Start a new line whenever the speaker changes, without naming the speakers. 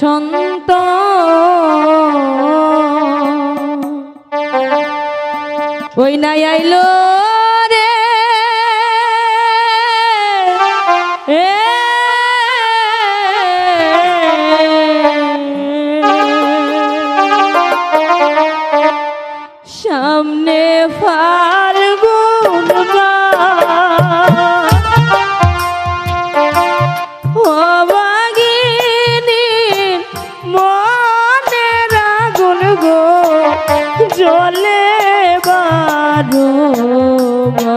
সন্ত। ওই নাই আইলো রে। সামনে ফাল্গুন